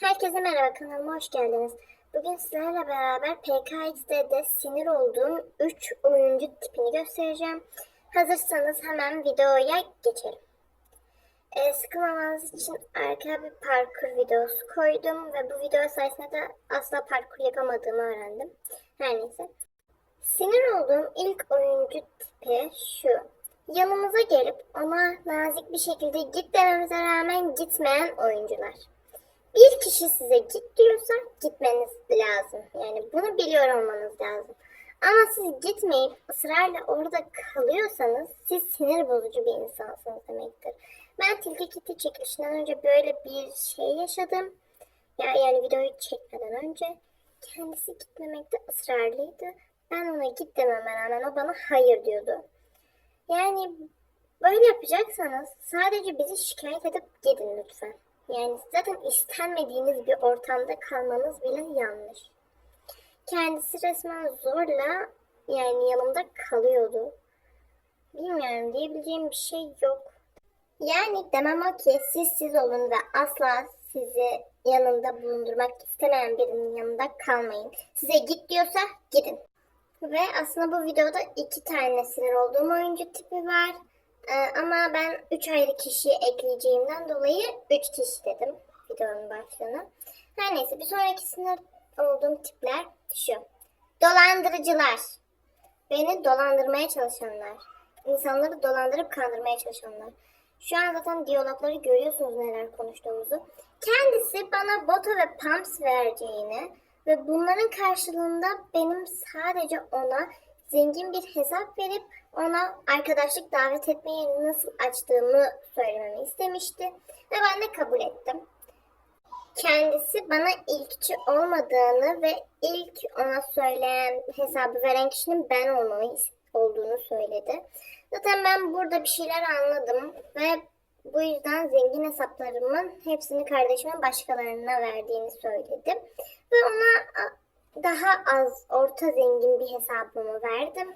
Herkese merhaba kanalıma hoş geldiniz. Bugün sizlerle beraber PKX'de sinir olduğum 3 oyuncu tipini göstereceğim. Hazırsanız hemen videoya geçelim. Ee, sıkılmamanız için arka bir parkur videosu koydum ve bu video sayesinde de asla parkur yapamadığımı öğrendim. Her neyse. Sinir olduğum ilk oyuncu tipi şu. Yanımıza gelip ona nazik bir şekilde git dememize rağmen gitmeyen oyuncular. Bir kişi size git diyorsa gitmeniz lazım. Yani bunu biliyor olmanız lazım. Ama siz gitmeyip ısrarla orada kalıyorsanız siz sinir bozucu bir insansınız demektir. Ben Tilki Kiti çekilişinden önce böyle bir şey yaşadım. Ya, yani videoyu çekmeden önce kendisi gitmemekte ısrarlıydı. Ben ona git dememe rağmen o bana hayır diyordu. Yani böyle yapacaksanız sadece bizi şikayet edip gidin lütfen. Yani zaten istenmediğiniz bir ortamda kalmanız bile yanlış. Kendisi resmen zorla yani yanımda kalıyordu. Bilmiyorum diyebileceğim bir şey yok. Yani demem o ki siz siz olun ve asla sizi yanında bulundurmak istemeyen birinin yanında kalmayın. Size git diyorsa gidin. Ve aslında bu videoda iki tane sinir olduğum oyuncu tipi var. Ee, ama ben üç ayrı kişiyi ekleyeceğimden dolayı üç kişi dedim videonun başlığına. Her neyse bir sonraki sinir olduğum tipler şu. Dolandırıcılar. Beni dolandırmaya çalışanlar. İnsanları dolandırıp kandırmaya çalışanlar. Şu an zaten diyalogları görüyorsunuz neler konuştuğumuzu. Kendisi bana boto ve pumps vereceğini ve bunların karşılığında benim sadece ona zengin bir hesap verip ona arkadaşlık davet etmeyi nasıl açtığımı söylememi istemişti ve ben de kabul ettim. Kendisi bana ilkçi olmadığını ve ilk ona söyleyen hesabı veren kişinin ben olmamı olduğunu söyledi. Zaten ben burada bir şeyler anladım ve bu yüzden zengin hesaplarımın hepsini kardeşimin başkalarına verdiğini söyledi. Ve ona daha az orta zengin bir hesabımı verdim.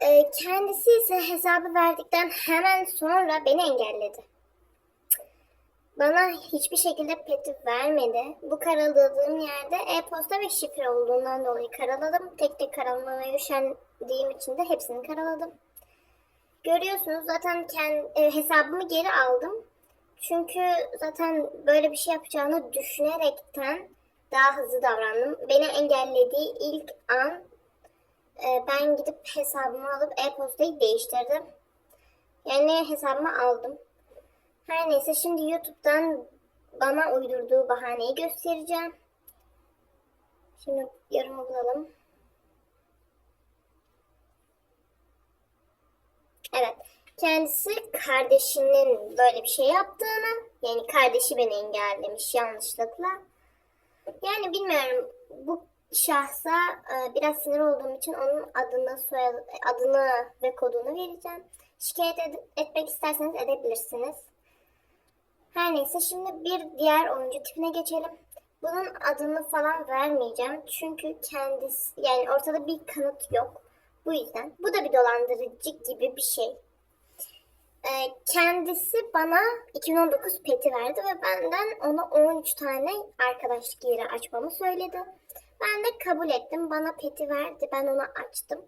Ee, kendisi ise hesabı verdikten hemen sonra beni engelledi. Bana hiçbir şekilde peti vermedi. Bu karaladığım yerde e-posta ve şifre olduğundan dolayı karaladım. Tek tek karalamaya üşendiğim için de hepsini karaladım. Görüyorsunuz zaten kendi, e, hesabımı geri aldım. Çünkü zaten böyle bir şey yapacağını düşünerekten daha hızlı davrandım. Beni engellediği ilk an e, ben gidip hesabımı alıp e-postayı değiştirdim. Yani hesabımı aldım. Her neyse şimdi YouTube'dan bana uydurduğu bahaneyi göstereceğim. Şimdi yorumu bulalım. Evet. Kendisi kardeşinin böyle bir şey yaptığını, yani kardeşi beni engellemiş yanlışlıkla. Yani bilmiyorum bu şahsa e, biraz sinir olduğum için onun adını, soyadı, adını ve kodunu vereceğim. Şikayet ed- etmek isterseniz edebilirsiniz. Her neyse şimdi bir diğer oyuncu tipine geçelim. Bunun adını falan vermeyeceğim. Çünkü kendisi yani ortada bir kanıt yok. Bu yüzden. Bu da bir dolandırıcı gibi bir şey. Ee, kendisi bana 2019 peti verdi ve benden ona 13 tane arkadaşlık yeri açmamı söyledi. Ben de kabul ettim. Bana peti verdi. Ben onu açtım.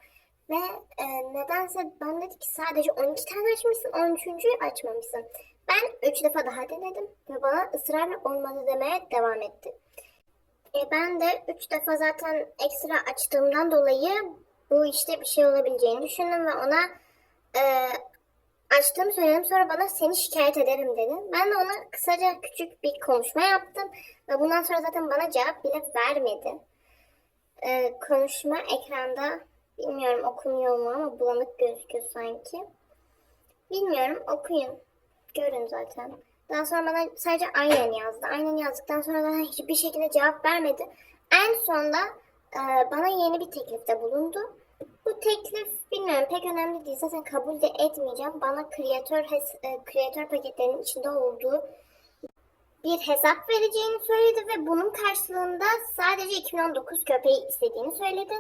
Ve e, nedense ben dedi ki sadece 12 tane açmışsın, 13.'ü açmamışsın. Ben 3 defa daha denedim ve bana ısrarla olmadı demeye devam etti. E, ben de 3 defa zaten ekstra açtığımdan dolayı bu işte bir şey olabileceğini düşündüm ve ona e, açtığımı söyledim. Sonra bana seni şikayet ederim dedi. Ben de ona kısaca küçük bir konuşma yaptım ve bundan sonra zaten bana cevap bile vermedi. E, konuşma ekranda bilmiyorum okunuyor mu ama bulanık gözüküyor sanki. Bilmiyorum okuyun. Görün zaten. Daha sonra bana sadece aynen yazdı. Aynen yazdıktan sonra da hiçbir şekilde cevap vermedi. En sonunda e, bana yeni bir teklifte bulundu. Bu teklif bilmiyorum pek önemli değil. Zaten kabul de etmeyeceğim. Bana kreatör e, kreatör paketlerinin içinde olduğu bir hesap vereceğini söyledi ve bunun karşılığında sadece 2019 köpeği istediğini söyledi.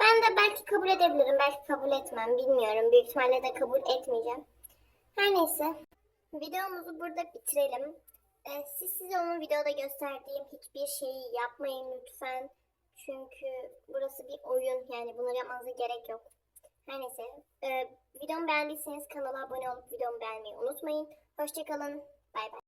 Ben de belki kabul edebilirim, belki kabul etmem bilmiyorum. Büyük ihtimalle de kabul etmeyeceğim. Her neyse. Videomuzu burada bitirelim. Ee, siz size onun videoda gösterdiğim hiçbir şeyi yapmayın lütfen. Çünkü burası bir oyun yani bunları yapmanıza gerek yok. Her neyse. Ee, videomu beğendiyseniz kanala abone olup videomu beğenmeyi unutmayın. Hoşçakalın. Bay bay.